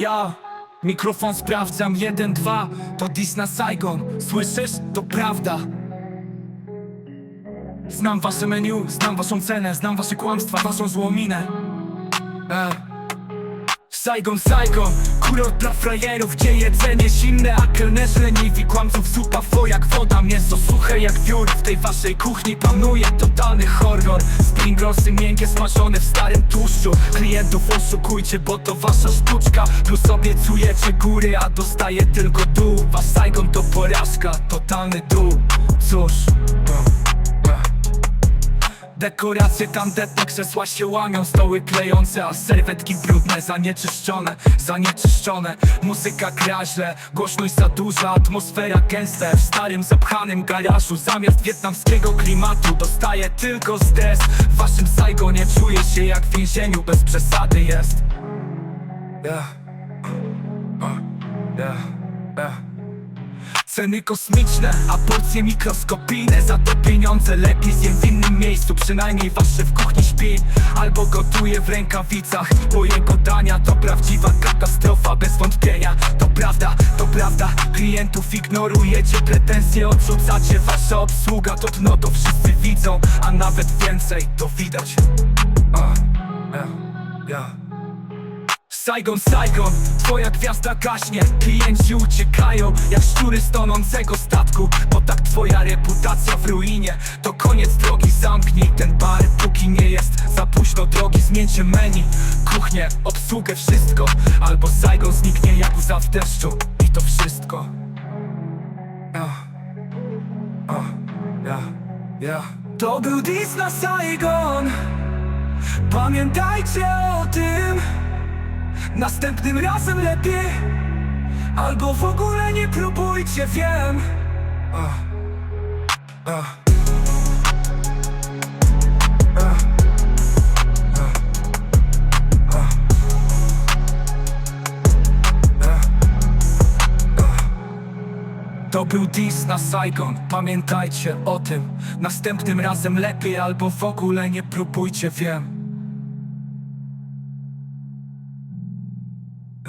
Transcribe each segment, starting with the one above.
Ja mikrofon sprawdzam, jeden, dwa To dis na Saigon, słyszysz? To prawda Znam wasze menu, znam waszą cenę Znam wasze kłamstwa, waszą złominę e. Saigon, Saigon, kurort dla frajerów Gdzie jedzenie zimne, a kelnerzy leniwi Kłamców zupa fo jak woda, mięso suche jak wiór W tej waszej kuchni panuje totalny horror. Spring rollsy miękkie smażone w starym tłuszczu. Klientów oszukujcie, bo to wasza sztuczka. Plus obiecujecie góry, a dostaje tylko dół. Wasz Saigon to porażka, totalny dół. Cóż, no. Dekoracje tandetne, krzesła się łamią Stoły klejące, a serwetki brudne Zanieczyszczone, zanieczyszczone Muzyka gra źle, głośność za duża Atmosfera gęsta W starym zapchanym garażu Zamiast wietnamskiego klimatu Dostaję tylko stres W waszym Saigonie czuję się jak w więzieniu Bez przesady jest yeah. uh, yeah. Yeah. Ceny kosmiczne, a porcje mikroskopijne Za te pieniądze lepiej zjem w innym miejscu Przynajmniej wasze w kuchni śpi Albo gotuję w rękawicach. Bo jego dania to prawdziwa katastrofa Bez wątpienia, to prawda, to prawda Klientów ignorujecie, pretensje odrzucacie Wasza obsługa to dno, to wszyscy widzą A nawet więcej, to widać. Uh, yeah, yeah. Saigon, Saigon, twoja gwiazda gaśnie Klienci uciekają jak szczury z tonącego statku Bo tak twoja reputacja w ruinie To koniec drogi, zamknij ten bar Póki nie jest za późno drogi Zmieńcie menu, kuchnię, obsługę, wszystko Albo Saigon zniknie jak łza w deszczu I to wszystko Ah. Ah. Yeah. Yeah. To był dis na Saigon Pamiętajcie o Następnym razem lepiej Albo w ogóle nie próbujcie, wiem. Ach. Ach. To był dis na Saigon, pamiętajcie o tym Następnym razem lepiej albo w ogóle nie próbujcie, wiem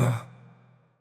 Ugh.